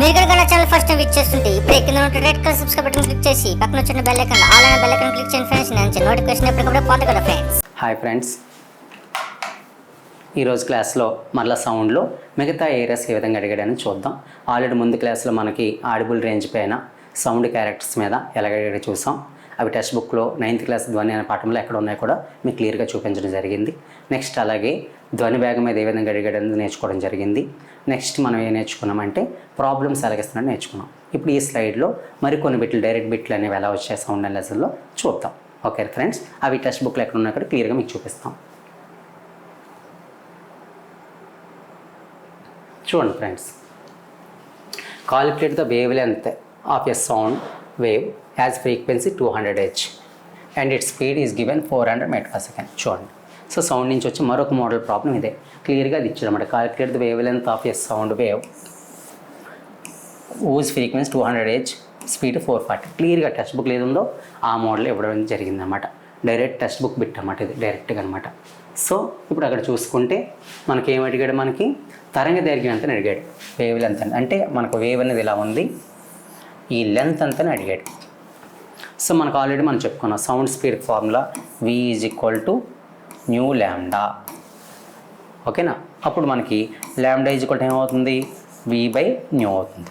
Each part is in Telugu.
మీరు కనుక నా ఛానల్ ఫస్ట్ టైం విచ్ చేస్తుంటే ఇప్పుడు కింద ఉన్న red colour subscribe button click చేసి పక్కన వచ్చిన బెల్ ఐకాన్ ఆల్ అయిన బెల్ ఐకాన్ క్లిక్ చేయండి ఫ్రెండ్స్ నేను నోటిఫికేషన్ ఎప్పటికప్పుడు కదా ఫ్రెండ్స్ హాయ్ ఫ్రెండ్స్ ఈరోజు క్లాస్లో మళ్ళీ సౌండ్లో మిగతా ఏరియాస్ ఏ విధంగా అడిగాడని చూద్దాం. ఆల్రెడీ ముందు క్లాస్లో మనకి ఆడిబుల్ రేంజ్ పైన సౌండ్ క్యారెక్టర్స్ మీద ఎలాగ చూసాం. అవి టెక్స్ట్ బుక్లో నైన్త్ క్లాస్ ధ్వని అనే పాఠంలో ఎక్కడ ఉన్నాయో కూడా మీకు క్లియర్గా చూపించడం జరిగింది. నెక్స్ట్ అలాగే ధ్వని వేగం మీద ఏ విధంగా అడిగాడని నేర్చుకోవడం జరిగింది. నెక్స్ట్ మనం ఏం నేర్చుకున్నామంటే ప్రాబ్లమ్స్ ఎలాగిస్తున్నాడో నేర్చుకున్నాం. ఇప్పుడు ఈ స్లైడ్లో మరికొన్ని బిట్లు డైరెక్ట్ బిట్లు అనేవి ఎలా వచ్చే సౌండ్ అండ్ లెసన్లో చూద్దాం. ఓకే ఫ్రెండ్స్ అవి టెక్స్ట్ బుక్లు ఎక్కడ ఉన్నాయో క్లియర్గా మీకు చూపిస్తాం. చూడండి friends. Calculate the wavelength of a sound wave as frequency two hundred H and it speed is given four hundred metre per second చూడండి. సో సౌండ్ నుంచి వచ్చి మరొక మోడల్ ప్రాబ్లం ఇదే. క్లియర్గా అది ఇచ్చాడన్నమాట calculate the wavelength of a sound wave. Whose frequency two hundred H speed four forty. క్లియర్గా టెక్స్ట్ బుక్ ఏది ఉందో ఆ మోడల్ ఇవ్వడం జరిగిందన్నమాట. డైరెక్ట్ టెక్స్ట్ బుక్ బిట్ అన్నమాట ఇది డైరెక్ట్గా అనమాట సో ఇప్పుడు అక్కడ చూసుకుంటే మనకి ఏమి అడిగాడు మనకి? తరంగ దైర్ఘ్యం ఎంత అడిగాడు? వేవ్ లెంత్ అని. అంటే మనకు వేవ్ అనేది ఇలా ఉంది? ఈ లెంత్ అంతని అడిగాడు. సో మనకు ఆల్రెడీ మనం చెప్పుకున్నాం sound speed formula V is equal to nu lambda ఓకేనా? అప్పుడు మనకి ల్యాండా ఈజ్ ఈక్వల్ ఏమవుతుంది వి బై న్యూ అవుతుంది.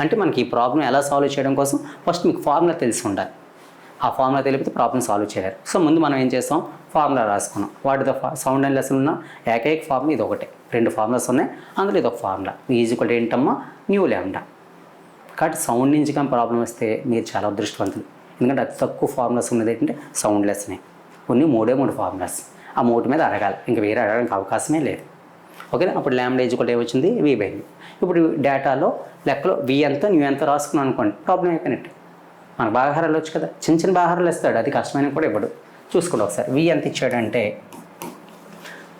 అంటే మనకి ఈ ప్రాబ్లం ఎలా సాల్వ్ చేయడం కోసం ఫస్ట్ మీకు ఫార్ములా తెలిసి ఉండాలి. ఆ ఫార్ములా తెలిపితే ప్రాబ్లం సాల్వ్ చేయలేరు. సో ముందు మనం ఏం చేస్తాం? ఫార్ములా రాసుకున్నాం. వాటి సౌండ్ అండ్ లెసన్ ఉన్న? ఏకైక ఫార్ములా ఇది ఒకటే. రెండు ఫార్ములాస్ ఉన్నాయి. అందులో ఇది ఒక ఫార్ములా ఈజ్ ఏంటమ్మా? న్యూ ల్యాండా కాబట్టి సౌండ్ నుంచి కానీ ప్రాబ్లం వస్తే మీరు చాలా అదృష్టవంతులు. ఎందుకంటే అతి తక్కువ ఫార్ములాస్ ఉన్నది ఏంటంటే సౌండ్ లెస్నే కొన్ని మూడే మూడు ఫార్ములాస్ ఆ మూడు మీద అడగాలి ఇంక వేరే అడగడానికి అవకాశమే లేదు. ఓకేనా? అప్పుడు ల్యాండ్ ఏజ్ కూడా ఏమొచ్చింది వి బై ఇప్పుడు డేటాలో లెక్కలో వి ఎంత న్యూ ఎంత రాసుకున్నావు అనుకోండి ప్రాబ్లం అయిపోయినట్టు. మన బాగాహారాలు వచ్చు కదా చిన్న చిన్న బాగాహారాలు ఇస్తాడు అది కష్టమైన కూడా ఇవ్వడు. చూసుకోండి ఒకసారి వి ఎంత ఇచ్చాడంటే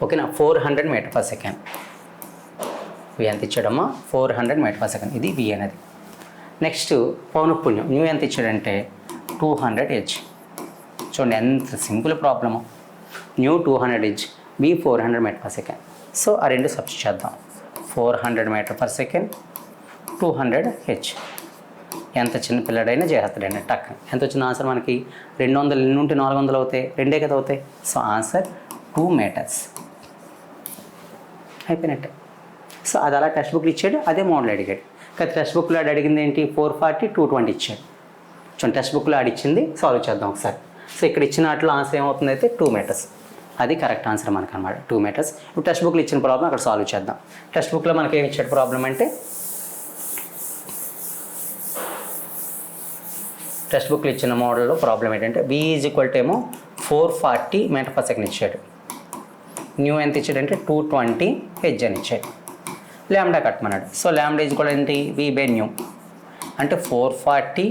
ఓకేనా four hundred metre per second V ఎంత ఇచ్చాడమ్మా? Four hundred metre per second ఇది వి అనేది. నెక్స్ట్ పౌనఃపుణ్యం న్యూ ఎంత ఇచ్చాడంటే టూ హండ్రెడ్ హెచ్ చూడండి ఎంత simple problem. Nu two hundred H V four hundred metre per second. So ఆ రెండు సబ్స్టిట్యూట్ చేద్దాం. Four hundred metre per second two hundred H. ఎంత చిన్న పిల్లడైనా చేస్తాడండి టక్ ఎంత వచ్చిన ఆన్సర్ మనకి రెండు వందలు ఎన్ని ఉంటే నాలుగు వందలు అవుతాయి రెండే కదా అవుతాయి. So answer two metres. అయిపోయినట్టే. సో అది అలా టెక్స్ట్ బుక్లు ఇచ్చాడు అదే మోడల్ అడిగాడు. కానీ టెక్స్ట్ బుక్లో ఆడు అడిగింది ఏంటి? ఫోర్ ఫార్టీ టూ ట్వంటీ ఇచ్చాడు. చూడండి టెక్స్ట్ బుక్లో ఆడిచ్చింది సాల్వ్ చేద్దాం ఒకసారి. సో ఇక్కడ ఇచ్చిన వాటిలో ఆన్సర్ ఏమవుతుంది? అయితే టూ మీటర్స్. అది కరెక్ట్ ఆన్సర్ మనకు అనమాట టూ మీటర్స్ ఇప్పుడు టెక్స్ట్ బుక్లో ఇచ్చిన ప్రాబ్లం అక్కడ సాల్వ్ చేద్దాం. టెక్స్ట్ బుక్లో మనకి ఏమి ఇచ్చాడు ప్రాబ్లం అంటే టెక్స్ట్ బుక్లో ఇచ్చిన మోడల్లో ప్రాబ్లం ఏంటంటే బీ ఈజ్ ఈక్వల్ టు ఏమో four forty metre per second ఇచ్చాడు. న్యూ ఎంత ఇచ్చాడంటే టూ ట్వంటీ హెచ్ అని ఇచ్చాడు. ల్యాండా కట్టమన్నాడు. సో ల్యాండా ఈజ్ కూడా ఏంటి? వి బై న్యూ అంటే four forty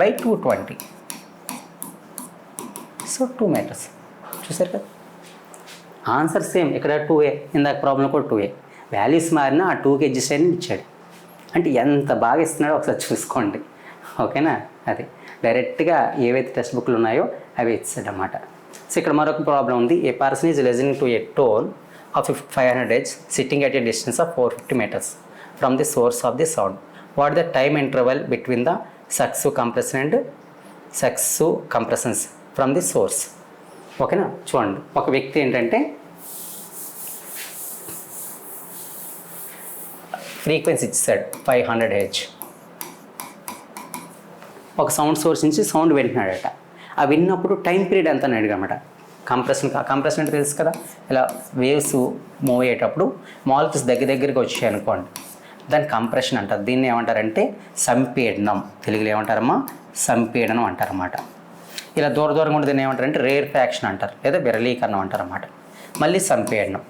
by two twenty so two metres చూసారు కదా ఆన్సర్ సేమ్. ఇక్కడ టూ ఏ ఇందాక ప్రాబ్లం కూడా టూ ఏ వాల్యూస్ మారినా ఆ టూకి అడ్జస్ట్ అని ఇచ్చాడు. అంటే ఎంత బాగా ఇస్తున్నాడో ఒకసారి చూసుకోండి. ఓకేనా? అది. డైరెక్ట్గా ఏవైతే టెక్స్ట్ బుక్లు ఉన్నాయో అవి ఇచ్చాడు అనమాట సో ఇక్కడ మరొక ప్రాబ్లం ఉంది. A person is listening to a tone of fifty five hundred H sitting at a distance of four fifty metres from the source of the sound what the time interval between the successive compression and successive compressions from the source ఓకేనా చూడండి ఒక వ్యక్తి ఏంటంటే ఫ్రీక్వెన్సీ ఇచ్చేసాడు ఫైవ్ హండ్రెడ్ హెచ్. ఒక సౌండ్ సోర్స్ నుంచి సౌండ్ వింటున్నాడట. ఆ విన్నప్పుడు టైం పీరియడ్ ఎంత అని అనమాట కంప్రెషన్ కంప్రెషన్ అంటే తెలుసు కదా? ఇలా వేవ్స్ మూవ్ అయ్యేటప్పుడు మాలిక్యూల్స్ దగ్గర దగ్గరికి వచ్చాయి అనుకోండి. దాన్ని కంప్రెషన్ అంటారు. దీన్ని ఏమంటారంటే సంపీడనం. తెలుగులో ఏమంటారమ్మా? సంపీడనం అంటారన్నమాట. ఇలా దూర దూరంగా ఉంటే దీన్ని ఏమంటారంటే రేర్ ఫ్యాక్షన్ అంటారు లేదా విరళీకరణం అంటారు అన్నమాట. మళ్ళీ సంపీడనం.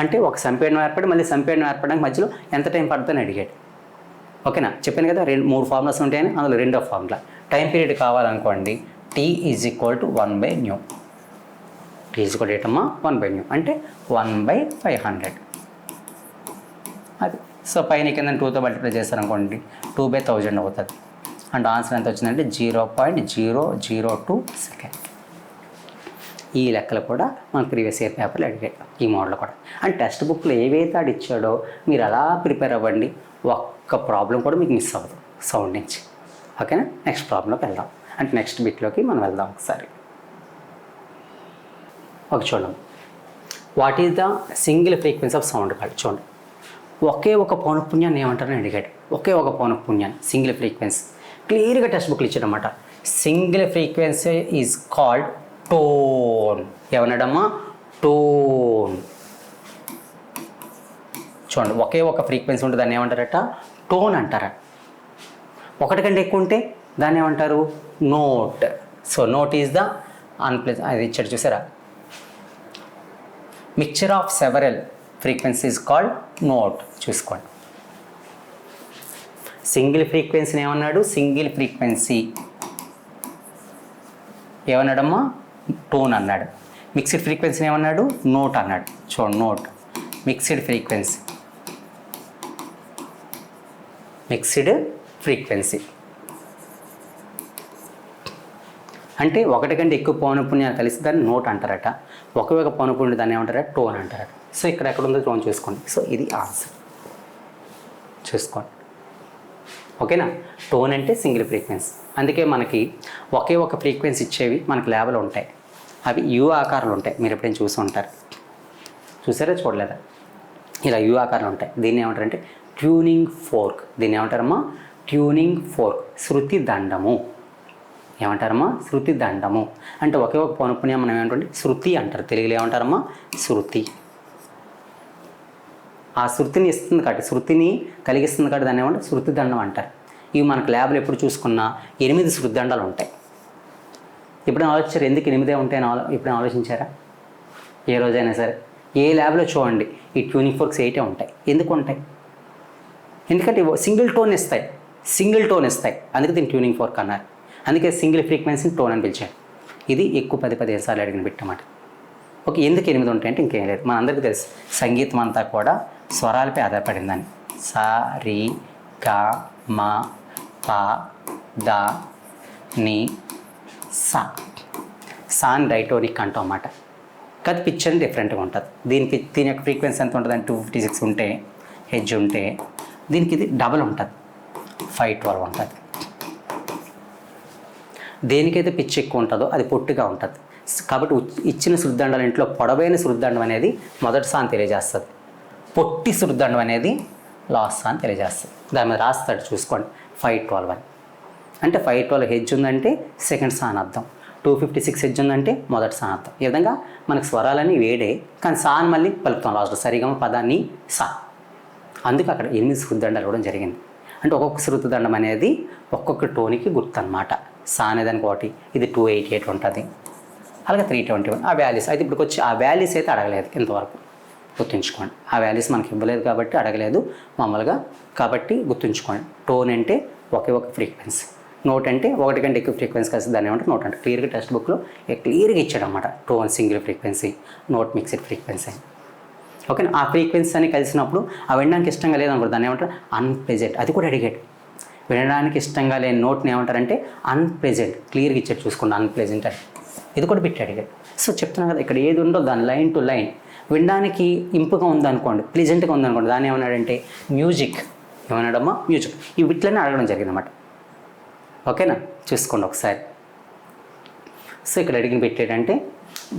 అంటే ఒక సంపీడనం ఏర్పడి మళ్ళీ సంపీడనం ఏర్పడడానికి మధ్యలో ఎంత టైం పడుతుందని అడిగాడు. ఓకేనా? చెప్పాను కదా రెండు మూడు ఫార్ములాస్ ఉంటాయని అందులో రెండో formula. Time period కావాలనుకోండి T is equal to one by nu T is equal ఏటమ్మా? One by nu అంటే వన్ బై ఫైవ్ హండ్రెడ్ అది. సో పైన కింద టూతో మల్టిప్లై చేశారనుకోండి టూ బై థౌజండ్ అవుతుంది. అండ్ ఆన్సర్ ఎంత వచ్చిందంటే zero point zero zero two second. ఈ లెక్కలు కూడా మన ప్రీవియస్ ఇయర్ పేపర్లో అడిగాయి. ఈ మోడల్ కూడా. అండ్ టెక్స్ట్ బుక్లో ఏవైతే ఆడు ఇచ్చాడో మీరు అలా ప్రిపేర్ అవ్వండి. ఒక్క ప్రాబ్లం కూడా మీకు మిస్ అవ్వదు. సౌండ్ నుంచి. ఓకేనా? నెక్స్ట్ ప్రాబ్లంలోకి వెళ్దాం. అంటే నెక్స్ట్ బిట్లోకి మనం వెళ్దాం ఒకసారి. ఒక చూడండి. What is the single frequency of sound called చూడండి. ఒకే ఒక పౌనఃపుణ్యాన్ని ఏమంటారని అడిగాడు. ఒకే ఒక పౌనఃపుణ్యాన్ని సింగిల్ ఫ్రీక్వెన్సీ క్లియర్గా టెక్స్ట్ బుక్లు ఇచ్చాడనమాట single frequency is called tone. ఏమన్నాడమ్మా? Tone. చూడండి ఒకే ఒక ఫ్రీక్వెన్సీ ఉంటే దాన్ని ఏమంటారట? టోన్ అంటారట ఒకటి కంటే ఎక్కువ ఉంటే దాన్ని ఏమంటారు? Note. So note is the అన్ప్లెస్ అది ఇచ్చాడు చూసారా? Mixture of several frequencies called note. చూసుకోండి. సింగిల్ ఫ్రీక్వెన్సీని ఏమన్నాడు? Single frequency. ఏమన్నాడమ్మా? టోన్ అన్నాడు. మిక్స్డ్ ఫ్రీక్వెన్సీని ఏమన్నాడు? నోట్ అన్నాడు. చూడండి note. Mixed frequency. Mixed frequency. అంటే ఒకటి కంటే ఎక్కువ పౌనపుణ్యాలు కలిసి దాన్ని నోట్ అంటారట. ఒకవేళ ఒక పౌనపుణ్యం దాన్ని ఏమంటారట? టోన్ అంటారట. సో ఇక్కడ ఎక్కడ ఉందో టోన్ చూసుకోండి. సో ఇది ఆన్సర్. చూసుకోండి. ఓకేనా? టోన్ అంటే సింగిల్ ఫ్రీక్వెన్సీ. అందుకే మనకి ఒకే ఒక ఫ్రీక్వెన్సీ ఇచ్చేవి మనకి ల్యాబ్లు ఉంటాయి. అవి యు ఆకారాలు ఉంటాయి. మీరు ఎప్పుడైనా చూసి ఉంటారు. చూసారా? చూడలేదా? ఇలా యు ఆకారాలు ఉంటాయి. దీన్ని ఏమంటారంటే ట్యూనింగ్ ఫోర్క్. దీన్ని ఏమంటారమ్మా? Tuning fork. శృతి దండము. ఏమంటారమ్మా? శృతి దండము. అంటే ఒకే ఒక పౌనపుణ్యం మనం ఏమంటే శృతి అంటారు. తెలుగులో ఏమంటారమ్మా? శృతి. ఆ శృతిని ఇస్తుంది కాబట్టి శృతిని కలిగిస్తుంది కాబట్టి దాన్ని ఏమంటే శృతి దండం అంటారు. ఇవి మనకు ల్యాబ్లో ఎప్పుడు చూసుకున్నా ఎనిమిది శృతిదండాలు ఉంటాయి. ఎప్పుడైనా ఆలోచించారు? ఎందుకు ఎనిమిదే ఉంటాయని ఆలో ఎప్పుడైనా ఆలోచించారా? ఏ రోజైనా సరే. ఏ ల్యాబ్లో చూడండి ఈ ట్యూనింగ్ ఫోర్క్స్ ఎయిటే ఉంటాయి. ఎందుకు ఉంటాయి? ఎందుకంటే సింగిల్ టోన్ ఇస్తాయి. సింగిల్ టోన్ ఇస్తాయి. అందుకే దీన్ని ట్యూనింగ్ ఫోర్క్ అన్నారు. అందుకే సింగిల్ ఫ్రీక్వెన్సీని టోన్ అని పిలిచాడు ఇది ఎక్కువ పది పదిహేను సార్లు అడిగిన బిట్టమాట ఓకే ఎందుకు ఎనిమిది ఉంటాయంటే ఇంకేం లేదు. మన అందరికీ తెలుసు సంగీతం అంతా కూడా స్వరాలపై ఆధారపడిందని. సా రి గా మా పా ద ని సా. సాన్ డైటోనిక్ అంటాం అన్నమాట. కాదు పిచ్ అని డిఫరెంట్గా ఉంటుంది. దీని పిచ్ దీని యొక్క ఫ్రీక్వెన్సీ ఎంత ఉంటుంది అంటే టూ ఫిఫ్టీ సిక్స్ ఉంటే హెడ్జ్ ఉంటే దీనికి ఇది డబల్ ఉంటుంది. ఫైవ్ ట్వెల్వ్ ఉంటుంది. దేనికైతే పిచ్చి ఎక్కువ ఉంటుందో అది పొట్టిగా ఉంటుంది. కాబట్టి ఇచ్చిన శుద్ధాండాల ఇంట్లో పొడవైన శుద్ధాండం అనేది మొదటి సాన్ తెలియజేస్తుంది. పొట్టి శుద్ధాండం అనేది లాస్ట్ అని తెలియజేస్తుంది. దాని మీద రాస్తాడు చూసుకోండి. ఫైవ్ ట్వెల్వ్ అని. అంటే ఫైవ్ ట్వెల్వ్ హెడ్జ్ ఉందంటే సెకండ్ సాన్ అర్థం. టూ ఫిఫ్టీ సిక్స్ హెడ్జ్ ఉందంటే మొదటి సాన్ అర్థం. ఈ విధంగా మనకు స్వరాలని వేడే కానీ సాన్ మళ్ళీ పలుకుతాం లాస్ట్ సరిగమ పదాన్ని సా. అందుకు అక్కడ ఎనిమిది శృతిదండాలు ఇవ్వడం జరిగింది. అంటే ఒక్కొక్క శృతిదండం అనేది ఒక్కొక్క టోనికి గుర్తు అనమాట సానేదానికి ఒకటి ఇది టూ ఎయిటీ ఎయిట్ ఉంటుంది. అలాగే త్రీ ట్వంటీ వన్ ఆ వాల్యూస్ అయితే ఇప్పుడు వచ్చి ఆ వాల్యూస్ అయితే అడగలేదు ఇంతవరకు. గుర్తుంచుకోండి ఆ వాల్యూస్ మనకి ఇవ్వలేదు కాబట్టి అడగలేదు మామూలుగా. కాబట్టి గుర్తుంచుకోండి టోన్ అంటే ఒకే ఒక ఫ్రీక్వెన్సీ నోట్ అంటే ఒకటి కంటే ఎక్కువ ఫ్రీక్వెన్సీ కలిసి దాన్ని ఏమంటే నోట్ అంటే క్లియర్గా టెక్స్ట్ బుక్లో క్లియర్గా ఇచ్చాడు అనమాట tone single frequency note mixed frequency అని ఓకే ఆ ఫ్రీక్వెన్సీ అని కలిసినప్పుడు ఆ వినడానికి ఇష్టంగా లేదనుకో దాన్ని ఏమంటారు? అన్ప్రెజెంట్ అది కూడా అడిగాడు. వినడానికి ఇష్టంగా లేని నోట్ని ఏమంటారంటే అన్ప్రెజెంట్ క్లియర్గా ఇచ్చాడు చూసుకోండి అన్ప్లెజెంట్ అని. ఇది కూడా పెట్టాడు అడిగాడు సో చెప్తున్నాను కదా ఇక్కడ ఏది ఉందో దాని లైన్ టు లైన్ వినడానికి ఇంపుగా ఉందనుకోండి ప్లెజెంట్గా ఉందనుకోండి దాన్ని ఏమన్నాడంటే మ్యూజిక్ ఏమన్నాడమ్మా? మ్యూజిక్ ఈ వీటిలోనే అడగడం జరిగిందన్నమాట. ఓకేనా? చూసుకోండి ఒకసారి. సో ఇక్కడ అడిగిన పెట్టేటంటే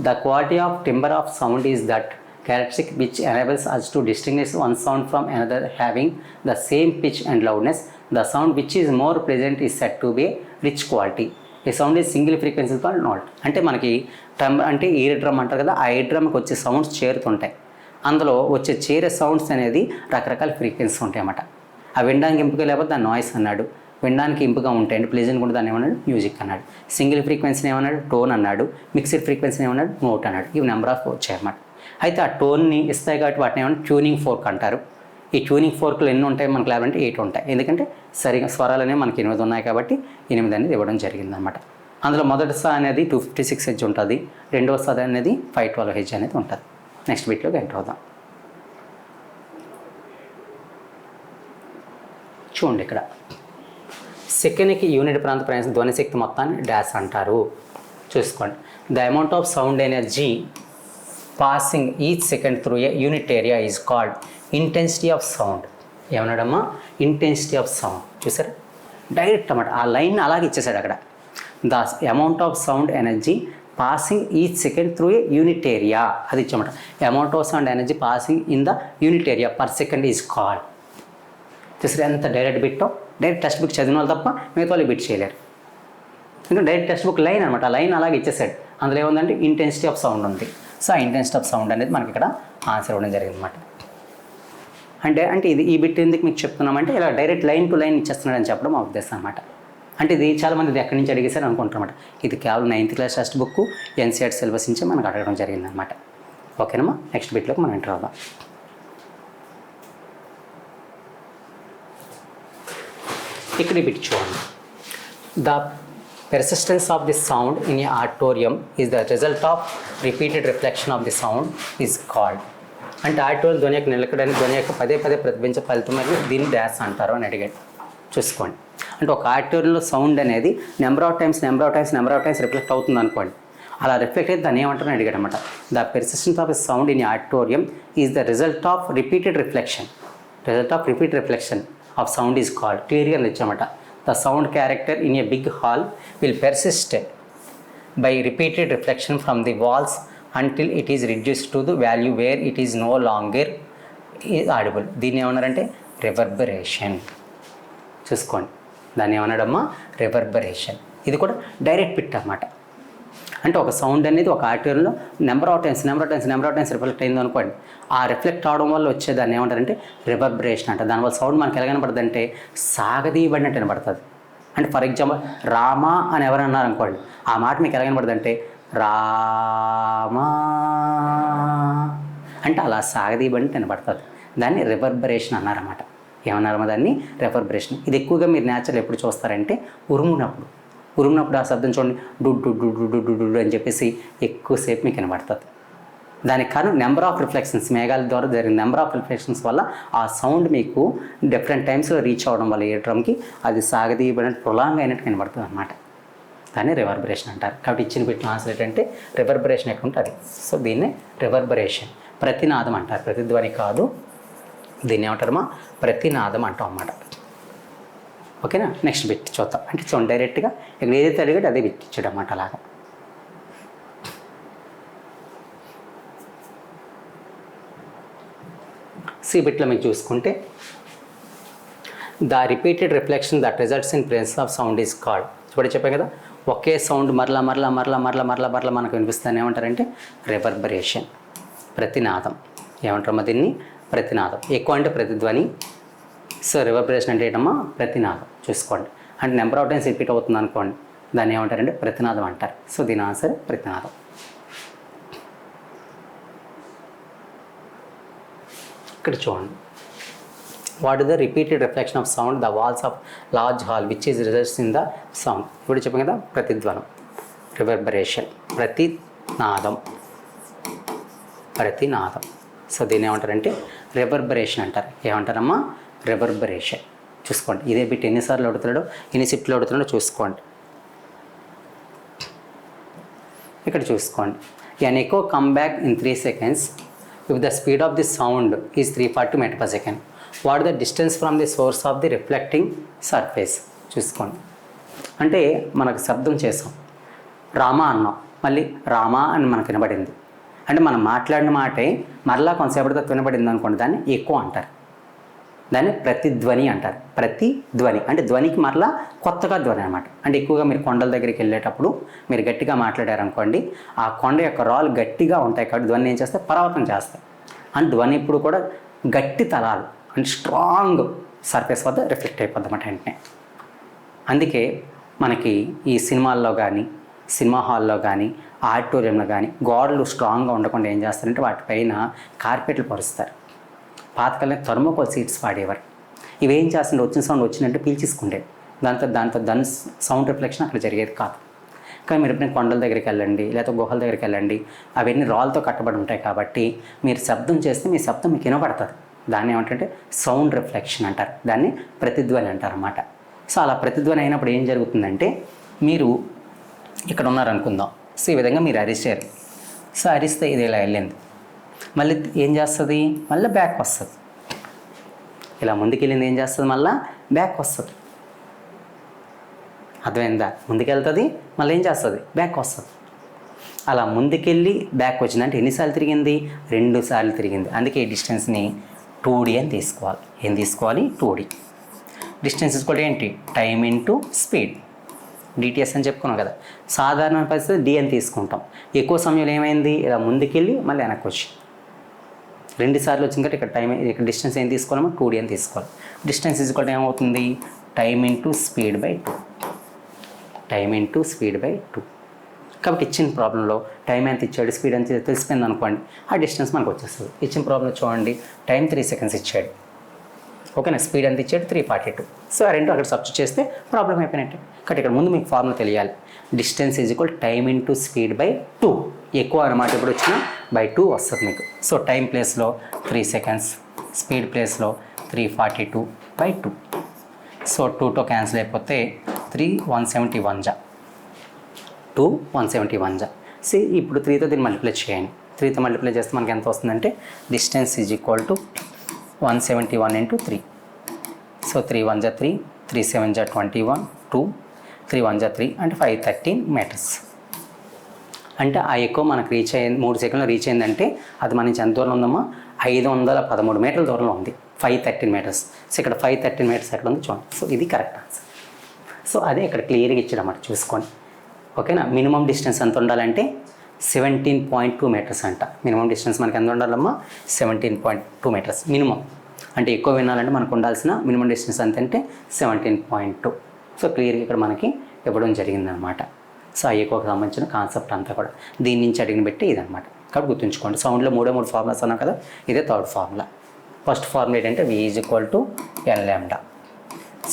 the quality of timbre of sound is that characteristic which enables us to distinguish one sound from another having the same pitch and loudness the sound which is more present is set to be rich quality ఈ sound is single frequency called note అంటే మనకి ట్రమ్ అంటే ఈ డ్రమ్ అంటారు కదా ఆ డ్రమ్కి వచ్చే సౌండ్స్ చేరుతుంటాయి. అందులో వచ్చే చేరే సౌండ్స్ అనేది రకరకాల ఫ్రీక్వెన్సీ ఉంటాయి అన్నమాట. ఆ వినడానికి ఎంపిక లేకపోతే దాని నాయిస్ అన్నాడు. వినడానికి ఇంపుగా ఉంటాయి అంటే ప్లెజెంట్ కూడా దాన్ని ఏమన్నాడు? మ్యూజిక్ అన్నాడు. సింగిల్ ఫ్రీక్వెన్సీని ఏమన్నాడు? టోన్ అన్నాడు. మిక్స్డ్ ఫ్రీక్వెన్సీని ఏమన్నాడు? నోట్ అన్నాడు. ఇవి నెంబర్ ఆఫ్ వచ్చాయి అన్నమాట. అయితే ఆ టోన్ని ఇస్తాయి కాబట్టి వాటిని ఏమన్నా ట్యూనింగ్ ఫోర్క్ అంటారు. ఈ ట్యూనింగ్ ఫోర్క్లు ఎన్ని ఉంటాయి? మనకు లేవంటే అంటే ఎయిట్ ఉంటాయి. ఎందుకంటే సరిగా స్వరాలు అనేవి మనకి ఎనిమిది ఉన్నాయి కాబట్టి ఎనిమిది అనేది ఇవ్వడం జరిగిందనమాట అందులో మొదటి సా అనేది టూ ఫిఫ్టీ సిక్స్ హెచ్ ఉంటుంది. రెండవ సా అనేది ఫైవ్ ట్వెల్వ్ హెచ్ అనేది ఉంటుంది. నెక్స్ట్ బీట్లోకి ఎంటర్ అవుదాం. చూడండి ఇక్కడ. సెకండ్కి యూనిట్ ప్రాంత ప్రయాణ ధ్వని శక్తి మొత్తాన్ని డ్యాష్ అంటారు. చూసుకోండి. The amount of sound energy passing each second through a unit area is called intensity of sound ఏమన్నాడమ్మా? Intensity of sound చూసారా? డైరెక్ట్ అన్నమాట. ఆ లైన్ అలాగే ఇచ్చేసాడు అక్కడ. The amount of sound energy passing each second through a unit area అది ఇచ్చామట. Amount of sound energy passing in the unit area per second is called చూసారు? ఎంత డైరెక్ట్ బిట్టో డైరెక్ట్ టెక్స్ట్ బుక్ చదివిన వాళ్ళు తప్ప మిగతా వాళ్ళు బిట్ చేయలేరు. ఇంకా డైరెక్ట్ టెక్స్ట్ బుక్ లైన్ అనమాట లైన్ అలాగే ఇచ్చేసాడు. అందులో ఏముందంటే ఇంటెన్సిటీ ఆఫ్ సౌండ్ ఉంది. సో ఆ ఇంటెన్సిటీ ఆఫ్ సౌండ్ అనేది మనకి ఇక్కడ ఆన్సర్ ఇవ్వడం జరిగింది అనమాట అంటే అంటే ఇది ఈ బిట్ ఎందుకు మీకు చెప్తున్నామంటే ఇలా డైరెక్ట్ లైన్ టు లైన్ ఇచ్చేస్తున్నాడని చెప్పడం మా ఉద్దేశం అనమాట అంటే ఇది చాలామంది ఇది ఎక్కడి నుంచి అడిగేసారు అనుకుంటారన్నమాట ఇది కేవలం ninth class text book NCR syllabus నుంచి మనకు అడగడం జరిగింది అనమాట ఓకేనమ్మా నెక్స్ట్ బిట్లోకి మనం ఎంటర్ అవుదాం. ఇక్కడ ఈ బిట్ చూడండి. The persistence of the sound in a auditorium is the result of repeated reflection of the sound is called అంటే ఆడిటోరియం ధ్వని యొక్క నిలకడానికి ధ్వని యొక్క పదే పదే ప్రతిబింబ ఫలితం మరియు దీన్ని డ్యాస్ అంటారు అని అడిగాడు. చూసుకోండి. అంటే ఒక ఆడిటోరియంలో సౌండ్ అనేది number of times number of times number of times reflect అవుతుంది అనుకోండి. అలా రిఫ్లెక్ట్ అయితే దాన్ని ఏమంటారని అడిగాడు అనమాట the persistence of sound in auditorium is the result of repeated reflection result of repeat reflection of sound is called క్లియర్గా ఇచ్చామట the sound character in a big hall will persist by repeated reflection from the walls until it is reduced to the value where it is no longer audible దీన్ని ఏమన్నారంటే రివర్బరేషన్ చూసుకోండి దాన్ని ఏమన్నాడమ్మా రివర్బరేషన్ ఇది కూడా డైరెక్ట్ పిట్ అనమాట అంటే ఒక సౌండ్ అనేది ఒక ఆడిటోరియంలో number of times number of times number of times reflect అయింది అనుకోండి ఆ రిఫ్లెక్ట్ అవడం వల్ల వచ్చేదాన్ని ఏమంటారంటే రివర్బ్రేషన్ అంటే. దానివల్ల సౌండ్ మనకి ఎలా కనపడుతుంది అంటే సాగదీయబడినట్టు వినబడుతుంది అంటే ఫర్ ఎగ్జాంపుల్ రామా అని ఎవరన్నారు అనుకోండి ఆ మాట మీకు ఎలా కనపడుతుంది అంటే రామా అంటే అలా సాగదీయబడినట్టు వినబడుతుంది దాన్ని రివర్బరేషన్ అన్నారన్నమాట. ఏమన్నారమ్మా దాన్ని? రివర్బరేషన్. ఇది ఎక్కువగా మీరు న్యాచురల్ ఎప్పుడు చూస్తారంటే ఉరుమునప్పుడు. ఉరుమునప్పుడు ఆ శబ్దం చూడండి డు డు డు డు డు డు అని చెప్పేసి ఎక్కువసేపు మీకు వినబడుతుంది దానికి కారణం నెంబర్ ఆఫ్ రిఫ్లెక్షన్స్ మేఘాల ద్వారా జరిగిన నెంబర్ ఆఫ్ రిఫ్లెక్షన్స్ వల్ల ఆ సౌండ్ మీకు డిఫరెంట్ టైమ్స్లో రీచ్ అవ్వడం వల్ల ఏ డ్రమ్కి అది సాగదీయబడిన ప్రొలాంగ్ అయినట్టు కనబడుతుంది అనమాట దాన్ని రివర్బరేషన్ అంటారు. కాబట్టి ఇచ్చిన పెట్టిన ఆన్సర్ ఏంటంటే రివర్బరేషన్ ఎక్కడ ఉంటుంది సో దీన్నే రివర్బరేషన్ ప్రతినాదం అంటారు. ప్రతిధ్వని కాదు దీన్ని ఏమంటారమ్మా ప్రతినాదం అంటాం అన్నమాట. ఓకేనా? నెక్స్ట్ బిట్ చూద్దాం. అంటే చూడండి డైరెక్ట్గా ఇక్కడ ఏదైతే అడిగాడో అదే బిట్ ఇచ్చాడు అన్నమాట అలాగా. ఎక్సిబిట్లో బిట్లో చూసుకుంటే the repeated reflection that results in persistence of sound is called ఇప్పుడు చెప్పాను కదా ఒకే సౌండ్ మరలా మరలా మరలా మరలా మరలా మరలా మనకు వినిపిస్తాను ఏమంటారంటే రివర్బరేషన్ ప్రతినాదం ఏమంటారమ్మా దీన్ని ప్రతినాదం ఎక్కువ అంటే ప్రతిధ్వని సో రివర్బరేషన్ అంటే ఏంటమ్మా ప్రతినాదం చూసుకోండి అంటే నెంబర్ ఆఫ్ టైమ్స్ రిపీట్ అవుతుంది అనుకోండి దాన్ని ఏమంటారంటే ప్రతినాదం అంటారు సో దీని ఆన్సర్ ప్రతినాదం ఇక్కడ చూడండి. What is the repeated reflection of sound the walls of large hall which is results in the sound ఇప్పుడు చెప్పాం కదా ప్రతిధ్వనం. రివర్బరేషన్ ప్రతినాదం. ప్రతినాదం. సో దీన్ని ఏమంటారంటే రివర్బరేషన్ అంటారు. ఏమంటారమ్మా? రివర్బరేషన్ చూసుకోండి. ఇదే బిట్ ఎన్నిసార్లు అడుగుతున్నాడో ఎన్ని సిఫ్ట్లు అడుగుతున్నాడో చూసుకోండి. ఇక్కడ చూసుకోండి. An echo come back in three seconds if the speed of the sound is three forty metre per second what the distance from the source of the reflecting surface చూసుకోండి. అంటే మనకు శబ్దం చేసాం రామా అన్నాం. మళ్ళీ రామా అని మనకు వినబడింది. అంటే మనం మాట్లాడిన మాటే మరలా కొంతసేపటితో వినబడింది అనుకోండి దాన్ని ఎక్కువ అంటారు. దాన్ని ప్రతిధ్వని అంటారు. ప్రతి ధ్వని అంటే ధ్వనికి మరలా కొత్తగా ధ్వని అనమాట. అంటే ఎక్కువగా మీరు కొండల దగ్గరికి వెళ్ళేటప్పుడు మీరు గట్టిగా మాట్లాడారనుకోండి ఆ కొండ యొక్క రాళ్ళు గట్టిగా ఉంటాయి కాబట్టి ధ్వని ఏం చేస్తే పర్వతం చేస్తాయి. అండ్ ధ్వని ఇప్పుడు కూడా గట్టి తలాలు అంటే స్ట్రాంగ్ సర్ఫేస్ వద్ద రిఫ్లెక్ట్ అయిపోద్ది అన్నమాట వెంటనే. అందుకే మనకి ఈ సినిమాల్లో కానీ సినిమా హాల్లో కానీ ఆడిటోరియంలో కానీ గోడలు స్ట్రాంగ్గా ఉండకుండా ఏం చేస్తారంటే వాటిపైన కార్పెట్లు పరుస్తారు. పాతకాలం థర్మోకోల్ సీట్స్ వాడేవారు. ఇవేం చేస్తుండే వచ్చిన సౌండ్ వచ్చినట్టు పీల్చేసుకుండేది దాంతో దాంతో దాని సౌండ్ రిఫ్లెక్షన్ అక్కడ జరిగేది కాదు. కానీ మీరు ఎప్పుడైనా కొండల దగ్గరికి వెళ్ళండి లేకపోతే గుహల దగ్గరికి వెళ్ళండి అవన్నీ రాళ్ళతో కట్టబడి ఉంటాయి కాబట్టి మీరు శబ్దం చేస్తే మీ శబ్దం మీకు వినపడుతుంది దాన్ని ఏమంటే సౌండ్ రిఫ్లెక్షన్ అంటారు. దాన్ని ప్రతిధ్వని అంటారు అన్నమాట సో అలా ప్రతిధ్వని అయినప్పుడు ఏం జరుగుతుందంటే మీరు ఇక్కడ ఉన్నారనుకుందాం. సో ఈ విధంగా మీరు అరిచారు. సో అరిస్తే ఇది ఇలా వెళ్ళింది. మళ్ళీ ఏం చేస్తుంది? మళ్ళీ బ్యాక్ వస్తుంది. ఇలా ముందుకెళ్ళింది ఏం చేస్తుంది? మళ్ళీ బ్యాక్ వస్తుంది. అర్థమైందా? ముందుకెళ్తుంది మళ్ళీ ఏం చేస్తుంది? బ్యాక్ వస్తుంది. అలా ముందుకెళ్ళి బ్యాక్ వచ్చింది అంటే ఎన్నిసార్లు తిరిగింది? రెండు సార్లు తిరిగింది. అందుకే ఈ డిస్టెన్స్ని టూ డీ అని తీసుకోవాలి. ఏం తీసుకోవాలి? టూ డీ డిస్టెన్స్ కూడా ఏంటి? టైం ఇంటూ స్పీడ్ డిటిఎస్ అని చెప్పుకున్నాం కదా. సాధారణ పరిస్థితి డి అని తీసుకుంటాం. ఎక్కువ సమయంలో ఏమైంది? ఇలా ముందుకెళ్ళి మళ్ళీ వెనక్కి వచ్చి. రెండు సార్లు వచ్చింది కాబట్టి ఇక్కడ టైం ఇక్కడ డిస్టెన్స్ ఏం తీసుకోవాలమో టూ డి అని తీసుకోవాలి. డిస్టెన్స్ ఇస్ కూడా ఏమవుతుంది? Time into speed by two time into speed by two కాబట్టి ఇచ్చిన ప్రాబ్లంలో టైం ఎంత ఇచ్చాడు? స్పీడ్ ఎంత తెలిసిపోయింది అనుకోండి. ఆ డిస్టెన్స్ మనకు వచ్చేస్తుంది. ఇచ్చిన ప్రాబ్లం చూడండి. టైం త్రీ సెకండ్స్ ఇచ్చాడు. ఓకేనా? స్పీడ్ ఎంత ఇచ్చాడు? త్రీ ఫార్టీ టూ సో ఆ రెండు అక్కడ సబ్స్టిట్యూట్ చేస్తే ప్రాబ్లం అయిపోయినట్టే. కాబట్టి ఇక్కడ ముందు మీకు ఫార్ములా తెలియాలి. Distance is equal time into speed by two ఎక్కువ అనమాట ఇప్పుడు వచ్చినా బై టూ వస్తుంది మీకు. సో టైం ప్లేస్లో త్రీ సెకండ్స్ స్పీడ్ ప్లేస్లో three forty two by two. So టూతో క్యాన్సిల్ అయిపోతే త్రీ వన్ సెవెంటీ వన్ జా. టూ వన్ సెవెంటీ వన్ జా. సి ఇప్పుడు త్రీతో దీన్ని మల్టిప్లై చేయండి. త్రీతో మల్టిప్లై చేస్తే మనకి ఎంత వస్తుందంటే distance is equal to one seventy one into three. So three one జా త్రీ త్రీ సెవెన్ జా twenty one two three one జా త్రీ అంటే ఫైవ్ థర్టీన్ మీటర్స్. అంటే ఆ ఎక్కువ మనకు రీచ్ అయ్యింది మూడు సెకండ్లు రీచ్ అయిందంటే అది మన నుంచి ఎంత దూరం ఉందమ్మా? ఐదు వందల పదమూడు మీటర్ల దూరంలో ఉంది. ఫైవ్ థర్టీన్ మీటర్స్ సో ఇక్కడ ఫైవ్ థర్టీన్ మీటర్స్ ఎక్కడ ఉంది చూడండి. సో ఇది కరెక్ట్ ఆన్సర్ సో అదే ఇక్కడ క్లియర్గా ఇచ్చాడన్నమాట చూసుకొని. ఓకేనా మినిమం డిస్టెన్స్ ఎంత ఉండాలంటే సెవెంటీన్ పాయింట్ టూ మీటర్స్ అంట. మినిమం డిస్టెన్స్ మనకి ఎంత ఉండాలమ్మా? Seventeen point two metres minimum అంటే ఎక్కువ వినాలంటే మనకు ఉండాల్సిన మినిమం డిస్టెన్స్ ఎంత అంటే సెవెంటీన్ పాయింట్ టూ సో క్లియర్గా ఇక్కడ మనకి ఇవ్వడం జరిగిందనమాట సో ఆ ఎక్కువకు సంబంధించిన కాన్సెప్ట్ అంతా కూడా దీని నుంచి అడిగిన పెట్టి ఇదనమాట కాబట్టి గుర్తుంచుకోండి. సౌండ్లో మూడే మూడు ఫార్ములాస్ అన్నాం కదా ఇదే థర్డ్ ఫార్ములా ఫస్ట్ ఫార్ములా ఏంటంటే v is equal to n lambda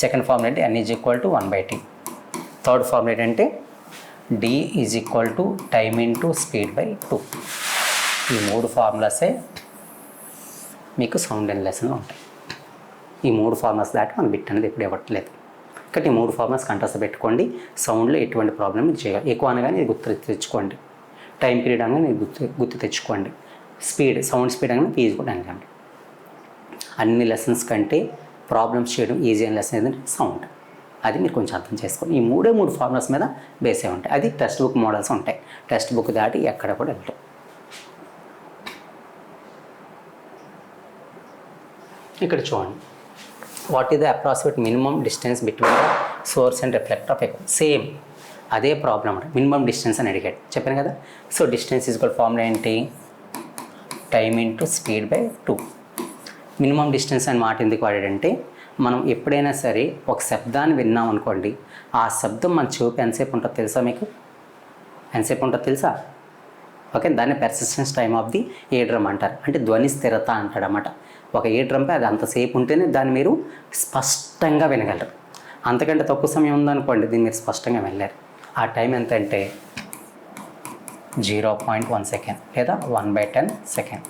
second formula అంటే n is equal to one by t third formula ఏంటంటే d is equal to time into speed by two ఈ మూడు ఫార్ములాసే మీకు సౌండ్ అండ్ లెసన్ ఉంటాయి. ఈ మూడు ఫార్ములాస్ దాటి మనం బిట్ అనేది ఎప్పుడు ఇవ్వట్లేదు. చక్కటి మూడు ఫార్మర్స్ కంటెస్ట్ పెట్టుకోండి. సౌండ్లో ఎటువంటి ప్రాబ్లం చేయాలి ఎక్కువ అనగానే ఇది గుర్తు తెచ్చుకోండి. టైం పీరియడ్ అనగానే గుర్తు గుర్తు తెచ్చుకోండి. స్పీడ్ సౌండ్ స్పీడ్ అనగానే పీజ్ కూడా అనగండి అన్ని లెసన్స్ కంటే ప్రాబ్లమ్స్ చేయడం ఈజీ అయిన లెసన్ ఏంటంటే సౌండ్ అది మీరు కొంచెం అర్థం చేసుకోండి. ఈ మూడే మూడు ఫార్ములాస్ మీద బేస్ అయి ఉంటాయి. అది టెక్స్ట్ బుక్ మోడల్స్ ఉంటాయి. టెక్స్ట్ బుక్ దాటి ఎక్కడ కూడా వెళ్ళాయి ఇక్కడ చూడండి. What is the approximate minimum distance between the source and reflect of echo same అదే ప్రాబ్లం మినిమం డిస్టెన్స్ అని అడిగాడు. చెప్పాను కదా? సో డిస్టెన్స్ ఈజ్ కూడా ఫార్ములా ఏంటి? Time into speed by two minimum distance అని మాట ఎందుకు వాడాడంటే మనం ఎప్పుడైనా సరే ఒక శబ్దాన్ని విన్నాం అనుకోండి ఆ శబ్దం మన చూపు ఎంతసేపు ఉంటుందో తెలుసా మీకు? ఎంతసేపు ఉంటుందో తెలుసా? ఓకే? దాన్ని persistence time of the eardrum అంటారు. అంటే ధ్వని స్థిరత అంటాడు అన్నమాట ఒక ఏ డ్రమ్పై అది అంతసేపు ఉంటేనే దాన్ని మీరు స్పష్టంగా వినగలరు. అంతకంటే తక్కువ సమయం ఉందనుకోండి దీన్ని మీరు స్పష్టంగా వెళ్ళారు ఆ టైం ఎంత అంటే జీరో పాయింట్ వన్ సెకండ్ లేదా వన్ బై టెన్ సెకండ్.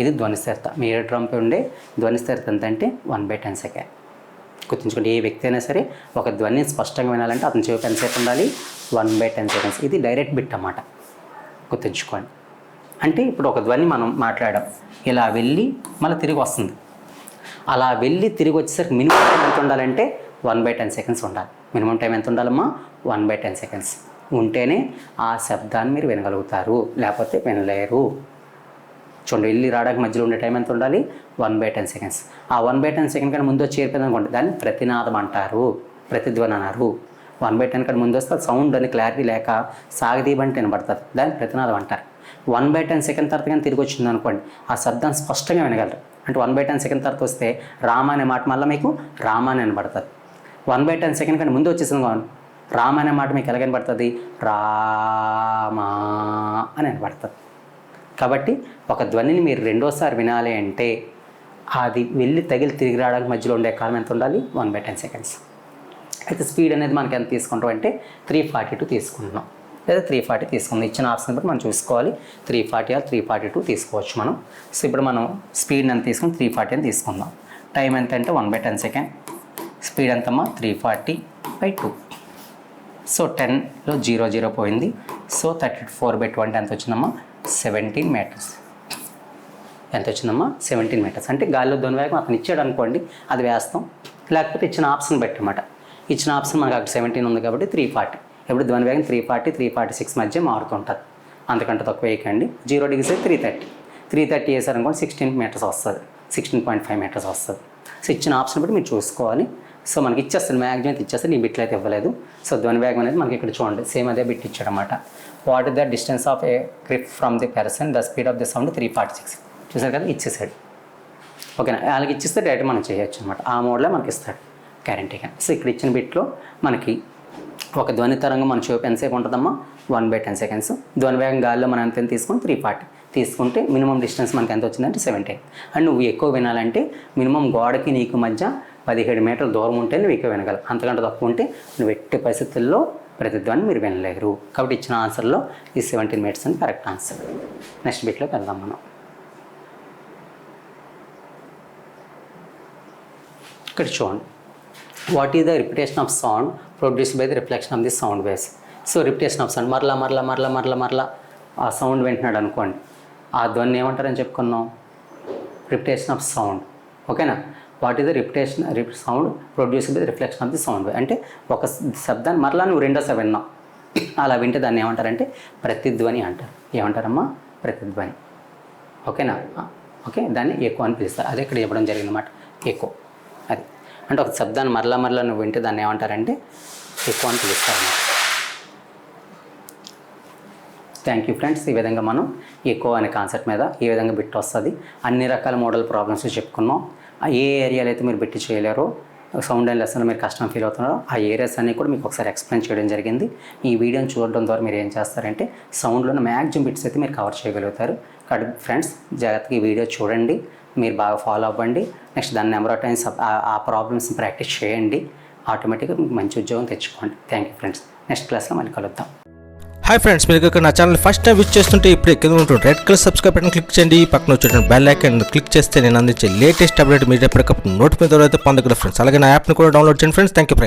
ఇది ధ్వనిస్థిరత మీ ఏ డ్రమ్పై ఉండే ధ్వనిస్థిరత ఎంతంటే ఎంత అంటే వన్ బై టెన్ సెకండ్. గుర్తుంచుకోండి ఏ వ్యక్తి అయినా సరే ఒక ధ్వనిని స్పష్టంగా వినాలంటే అతని చెవి ఎంతసేపు ఉండాలి? One by ten seconds. ఇది డైరెక్ట్ బిట్ అన్నమాట. గుర్తుంచుకోండి. అంటే ఇప్పుడు ఒక ధ్వని మనం మాట్లాడాం. ఇలా వెళ్ళి మళ్ళీ తిరిగి వస్తుంది. అలా వెళ్ళి తిరిగి వచ్చేసరికి మినిమం టైం ఎంత ఉండాలంటే వన్ బై టెన్ సెకండ్స్ ఉండాలి. మినిమం టైం ఎంత ఉండాలమ్మా? One by ten seconds. ఉంటేనే ఆ శబ్దాన్ని మీరు వినగలుగుతారు. లేకపోతే వినలేరు. చూడండి వెళ్ళి రావడానికి మధ్యలో ఉండే టైం ఎంత ఉండాలి? One by ten seconds. ఆ వన్ బై టెన్ సెకండ్ కంటే ముందు వచ్చి చేరిపోయింది అనుకోండి దాన్ని ప్రతినాదం అంటారు. ప్రతిధ్వని అన్నారు. వన్ బై టెన్ కంటే ముందు వస్తే సౌండ్ అని క్లారిటీ లేక సాగదీబంటే వినబడుతుంది. దాన్ని ప్రతినాదం అంటారు. వన్ బై టెన్ సెకండ్ తర్వాత కానీ తిరిగి వచ్చింది అనుకోండి ఆ శబ్దం స్పష్టంగా వినగలరు. అంటే వన్ బై టెన్ సెకండ్ తర్వాత వస్తే రామ అనే మాట మళ్ళీ మీకు రామ అని వినబడుతుంది. వన్ బై టెన్ సెకండ్ కంటే ముందు వచ్చేసింది కావాలి రామ అనే మాట మీకు ఎలా వినబడుతుంది రామా అని అనబడుతుంది కాబట్టి ఒక ధ్వనిని మీరు రెండోసారి వినాలి అంటే అది వెళ్ళి తగిలి తిరిగి రావడానికి మధ్యలో ఉండే కాలం ఎంత ఉండాలి? One by ten seconds. అయితే స్పీడ్ అనేది మనకి ఎంత తీసుకుంటాం అంటే త్రీ ఫార్టీ టూ తీసుకుంటున్నాం. లేదా త్రీ ఫార్టీ తీసుకుందాం. ఇచ్చిన ఆప్షన్ బట్టి మనం చూసుకోవాలి. Three forty or three forty two తీసుకోవచ్చు మనం. సో ఇప్పుడు మనం స్పీడ్ ఎంత తీసుకుని త్రీ ఫార్టీ అని తీసుకుందాం. టైం ఎంత అంటే one by ten second speed ఎంతమ్మా? Three forty by two so టెన్లో జీరో జీరో పోయింది. So thirty four by twenty ఎంత వచ్చిందమ్మా? సెవెంటీన్ మీటర్స్ ఎంత వచ్చిందమ్మా? సెవెంటీన్ మీటర్స్ అంటే గాలిలో దొని వేగం అతను ఇచ్చాడు అనుకోండి అది వేస్తాం. లేకపోతే ఇచ్చిన ఆప్షన్ పెట్టమాట. ఇచ్చిన ఆప్షన్ మనకు అక్కడ సెవెంటీన్ ఉంది కాబట్టి త్రీ ఫార్టీ ఇప్పుడు ధ్వని వేగం three forty three forty six మధ్య మారుతుంటుంది. అంతకంటే తక్కువ వేయకండి. Zero degrees three thirty three thirty వేసారనుకోండి sixteen metres వస్తుంది. సిక్స్టీన్ పాయింట్ ఫైవ్ మీటర్స్ వస్తుంది. సో ఇచ్చిన ఆప్షన్ బట్టి మీరు చూసుకోవాలి. సో మనకి ఇచ్చేస్తుంది మ్యాక్సిమం అయితే ఇచ్చేస్తే నీ బిట్లు అయితే ఇవ్వలేదు. సో ధ్వని వేగం అనేది మనకి ఇక్కడ చూడండి. సేమ్ అదే బిట్ ఇచ్చాడనమాట what is the distance of a grip from the person the speed of the sound three forty six చూసారు కదా? ఇచ్చేసాడు. ఓకేనా వాళ్ళకి ఇచ్చిస్తే డైరెక్ట్ మనం చేయొచ్చు అనమాట ఆ మోడ్లో మనకి ఇస్తాడు. గ్యారంటీగా సో ఇక్కడ ఇచ్చిన బిట్లో మనకి ఒక ధ్వని తరంగం మన చూపు ఎంతసేపు ఉంటుందమ్మా? వన్ బై టెన్ సెకండ్స్ ధ్వని వేగం గాల్లో మనం ఎంత తీసుకుని త్రీ ఫార్టీ తీసుకుంటే మినిమం డిస్టెన్స్ మనకి ఎంత వచ్చిందంటే సెవెంటీ అండ్ నువ్వు ఎక్కువ వినాలంటే మినిమం గోడకి నీకు మధ్య పదిహేడు మీటర్ల దూరం ఉంటే నువ్వు ఎక్కువ వినగలవు. అంతకంటే తక్కువ ఉంటే నువ్వు ఎట్టి పరిస్థితుల్లో ప్రతిధ్వని మీరు వినలేరు. కాబట్టి ఇచ్చిన ఆన్సర్లో ఈ సెవెంటీన్ మినిట్స్ అని కరెక్ట్ ఆన్సర్ నెక్స్ట్ బిట్లోకి వెళ్దాం మనం. ఇక్కడ చూడండి. What is the repetition of sound produced by the reflection of the sound waves so repetition of sound మరలా మరలా మరలా మరలా మరలా ఆ సౌండ్ వింటున్నాడు అనుకోండి. ఆ ధ్వని ఏమంటారని చెప్పుకున్నాం? రిపిటేషన్ ఆఫ్ సౌండ్ ఓకేనా what is the repetition sound produce by the reflection of the sound అంటే ఒక శబ్దాన్ని మరలా నువ్వు రెండోసారి విన్నావు. అలా వింటే దాన్ని ఏమంటారంటే ప్రతిధ్వని అంటారు. ఏమంటారమ్మా? ప్రతిధ్వని ఓకేనా ఓకే దాన్ని ఎక్కువ అని పిలుస్తారు. అదే ఇక్కడ చెప్పడం జరిగిందన్నమాట. ఎక్కువ అంటే ఒక శబ్దాన్ని మరలా మరలా నువ్వు వింటే దాన్ని ఏమంటారంటే ఎక్కువ అని పిలుస్తారు థ్యాంక్ యూ ఫ్రెండ్స్ ఈ విధంగా మనం ఎక్కువ అనే కాన్సెప్ట్ మీద ఈ విధంగా బిట్ వస్తుంది. అన్ని రకాల మోడల్ ప్రాబ్లమ్స్ చెప్పుకున్నాం. ఆ ఏ ఏరియాలో అయితే మీరు బిట్టి చేయలేరో సౌండ్ అండ్ లెసన్లో మీరు కష్టం ఫీల్ అవుతున్నారో ఆ ఏరియాస్ అన్నీ కూడా మీకు ఒకసారి ఎక్స్ప్లెయిన్ చేయడం జరిగింది. ఈ వీడియోని చూడడం ద్వారా మీరు ఏం చేస్తారంటే సౌండ్లో మ్యాక్సిమం బిట్స్ అయితే మీరు కవర్ చేయగలుగుతారు. కాబట్టి ఫ్రెండ్స్ జాగ్రత్తగా ఈ వీడియో చూడండి. మీరు బాగా ఫాలో అవ్వండి. నెక్స్ట్ దాని నెంబర్ ఆఫ్ టైమ్స్ ఆ ప్రాబ్లమ్స్ ప్రాక్టీస్ చేయండి. ఆటోమేటిక్గా మంచి ఉద్యోగం తెచ్చుకోండి. థ్యాంక్ యూ ఫ్రెండ్స్ నెక్స్ట్ క్లాస్లో మళ్ళీ కలుద్దాం. హాయ్ ఫ్రెండ్స్ మీరు ఇక్కడ నా ఛానల్ ఫస్ట్ టైం విచ్ చేస్తుంటే ఇప్పుడు కింద ఉంటుంది red colour subscribe button click చేయండి. పక్కన వచ్చేటువంటి బెల్ ఐకన్ క్లిక్ చేస్తే నేను అందించే లేటెస్ట్ అప్డేట్ మీరు ఎప్పటికప్పుడు నోటిఫికేషన్ అయితే పొందగలరు ఫ్రెండ్స్ అలాగే నా యాప్ని కూడా డౌన్లోడ్ చేయండి ఫ్రెండ్స్ థ్యాంక్ యూ